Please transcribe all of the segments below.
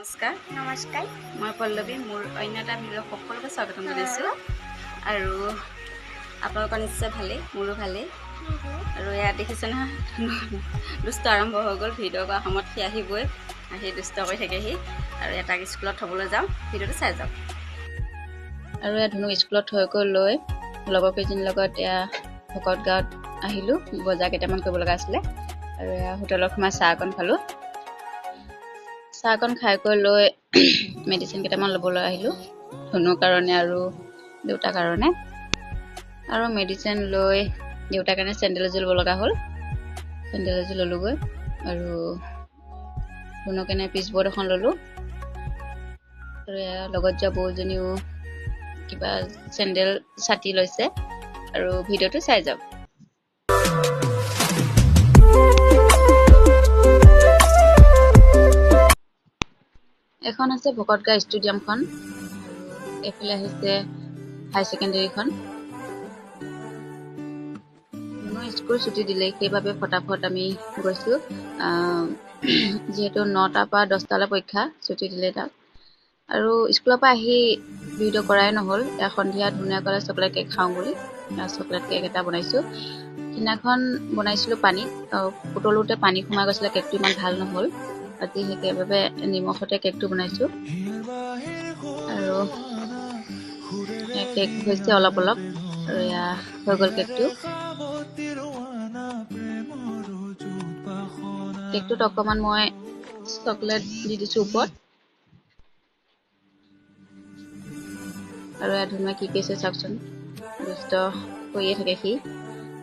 নমস্কাৰ। নমস্কাৰ। মই পল্লৱী মোৰ অন্য এটা ভিডিঅ' সকলোকে স্বাগতম জনাইছোঁ। আৰু আপোনালোকৰ নিশ্চয় ভালেই মোৰো ভালেই। আৰু ইয়াত দেখিছে নহয় দুষ্ট আৰম্ভ হৈ গ'ল ভিডিঅ' কৰা সময়ত সি আহিবই আহি দুষ্ট কৰি থাকেহি। আৰু এটাক স্কুলত থ'বলৈ যাওঁ ভিডিঅ'টো চাই যাওঁ আৰু ইয়াত ধুনুক স্কুলত থৈ গৈ লৈ লগৰ কেইজনীৰ লগত এয়া ভকত গাঁৱত আহিলোঁ বজাৰ কেইটামান কৰিব লগা আছিলে। আৰু এয়া হোটেলত সোমাই চাহ অকণ খালোঁ। চাহকণ খাই কৰি লৈ মেডিচিন কেইটামান ল'বলৈ আহিলোঁ। ধনুৰ কাৰণে আৰু দেউতাৰ কাৰণে। আৰু মেডিচিন লৈ দেউতাৰ কাৰণে চেণ্ডেল এযোৰ ল'ব লগা হ'ল। চেণ্ডেল এযোৰ ল'লোগৈ। আৰু ধনুৰ কাৰণে পিচবৰ্ড এখন ল'লোঁ। আৰু লগত যোৱা বৌজনীও কিবা চেণ্ডেল ছাতি লৈছে। আৰু ভিডিঅ'টো চাই যাওক। এখন আছে ভকতগাঁও ষ্টেডিয়ামখন। এইফালে আহিছে হাই ছেকেণ্ডেৰীখন মোৰ স্কুল ছুটি দিলে সেইবাবে ফটাফট আমি গৈছোঁ। যিহেতু নটাৰ পৰা দহটালৈ পৰীক্ষা ছুটি দিলে তাক আৰু স্কুলৰ পৰা আহি ভিডিঅ' কৰাই নহ'ল। এয়া সন্ধিয়া ধুনীয়া ক'লে চকলেট কেক খাওঁ বুলি। চকলেট কেক এটা বনাইছোঁ। সিদিনাখন বনাইছিলোঁ পানীত আহ, উতলোতে পানী সোমাই গৈছিলে কেকটো ইমান ভাল নহ'ল। আজি সেইবাবে নিমখতে কেকটো বনাইছোঁ। আৰু কেক হৈছে অলপ অলপ আৰু এয়া হৈ গ'ল কেকটো। কেকটোত অকণমান মই চকলেট দি দিছোঁ ওপৰত। আৰু এয়া ধুনুৱে কি কৰিছে চাওকচোন দুষ্ট কৰিয়ে থাকে সি।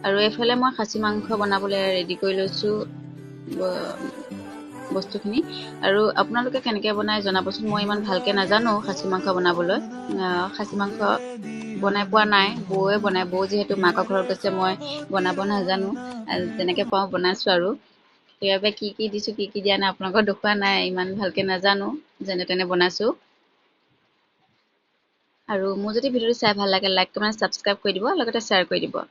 আৰু এইফালে মই খাচী মাংস বনাবলৈ ৰেডি কৰি লৈছোঁ বস্তুখিনি। আৰু আপোনালোকে কেনেকৈ বনাই জনাবচোন মই ইমান ভালকৈ নাজানো খাচী মাংস বনাবলৈ। খাচী মাংস বনাই পোৱা নাই বৌয়ে বনাই বৌ যিহেতু মাকৰ ঘৰত গৈছে মই বনাব নাজানো যেনেকৈ পাওঁ বনাইছোঁ আৰু। সেইবাবে কি কি দিছোঁ কি কি দিয়া নাই আপোনালোকক দেখুওৱা নাই ইমান ভালকৈ নাজানো যেনে তেনে বনাইছোঁ। আৰু মোৰ যদি ভিডিঅ'টো চাই ভাল লাগে লাইক কমেণ্ট ছাবস্ক্ৰাইব কৰি দিব লগতে শ্বেয়াৰ কৰি দিব।